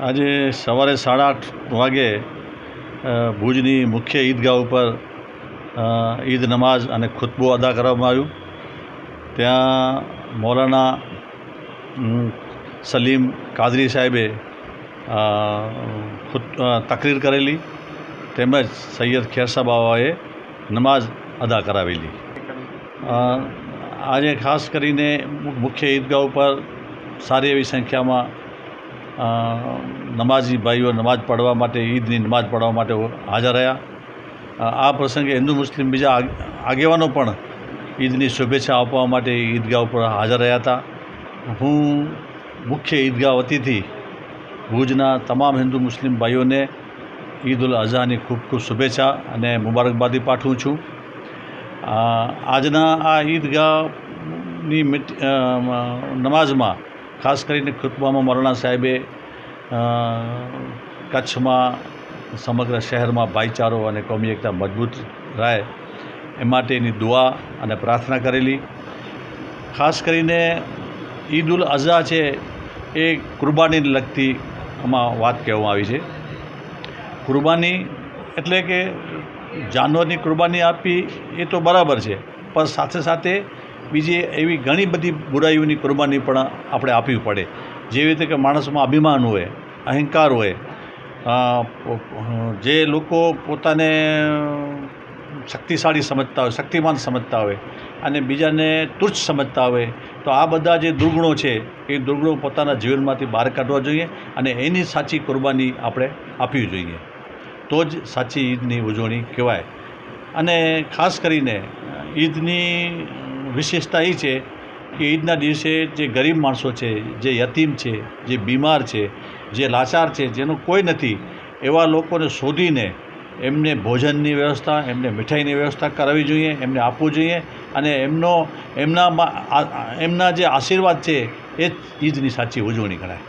આજે સવારે સાડા આઠ વાગે ભુજની મુખ્ય ઈદગાહ ઉપર ઈદ નમાઝ અને ખુતબો અદા કરવામાં આવ્યું. ત્યાં મૌલાના સલીમ કાદરી સાહેબે તકરીર કરેલી, તેમજ સૈયદ ખેરસા બાવાએ નમાઝ અદા કરાવેલી. આજે ખાસ કરીને મુખ્ય ઈદગાહ ઉપર સારી એવી સંખ્યામાં નમાઝી ભાઈઓ નમાઝ પઢવા માટે, ઈદની નમાઝ પઢવા માટે હાજર રહ્યા. આ પ્રસંગે હિન્દુ મુસ્લિમ બીજા આગેવાનો પણ ઈદની શુભેચ્છા આપવા માટે ઈદગાહ ઉપર હાજર રહ્યા હતા. હું મુખ્ય ઈદગાહ વતીથી ભુજના તમામ હિન્દુ મુસ્લિમ ભાઈઓને ઈદ ઉલ અઝહાની ખૂબ ખૂબ શુભેચ્છા અને મુબારકબાદી પાઠવું છું. આજના આ ઈદગાહની નમાઝમાં ખાસ કરીને ખુતબામાં મૌલાના સાહેબે કચ્છમાં સમગ્ર શહેરમાં ભાઈચારો અને કોમી એકતા મજબૂત રહે એ માટેની દુઆ અને પ્રાર્થના કરેલી. ખાસ કરીને ઈદ ઉલ અઝા છે એ કુરબાનીને લગતી આમાં વાત કહેવામાં આવી છે. કુરબાની એટલે કે જાનવરની કુરબાની આપવી એ તો બરાબર છે, પણ સાથે સાથે બીજી એવી ઘણી બધી બુરાઈઓની કુરબાની પણ આપણે આપવી પડે. જેવી રીતે કે માણસમાં અભિમાન હોય, અહંકાર હોય જે લોકો પોતાને શક્તિશાળી સમજતા હોય, શક્તિમાન સમજતા હોય અને બીજાને તુચ્છ સમજતા હોય, તો આ બધા જે દુર્ગુણો છે, એ દુર્ગુણો પોતાના જીવનમાંથી બહાર કાઢવા જોઈએ અને એની સાચી કુરબાની આપણે આપવી જોઈએ. તો જ સાચી ઈદની ઉજવણી કહેવાય. અને ખાસ કરીને ઈદની વિશેષતા એ છે કે ઈદના દિવસે જે ગરીબ માણસો છે, જે યતીમ છે, જે બીમાર છે, જે લાચાર છે, જેનું કોઈ નથી, એવા લોકોને શોધીને એમને ભોજનની વ્યવસ્થા, એમને મીઠાઈની વ્યવસ્થા કરાવવી જોઈએ, એમને આપવું જોઈએ અને એમનો એમનામાં એમના જે આશીર્વાદ છે એ જ ઈદની સાચી ઉજવણી ગણાય.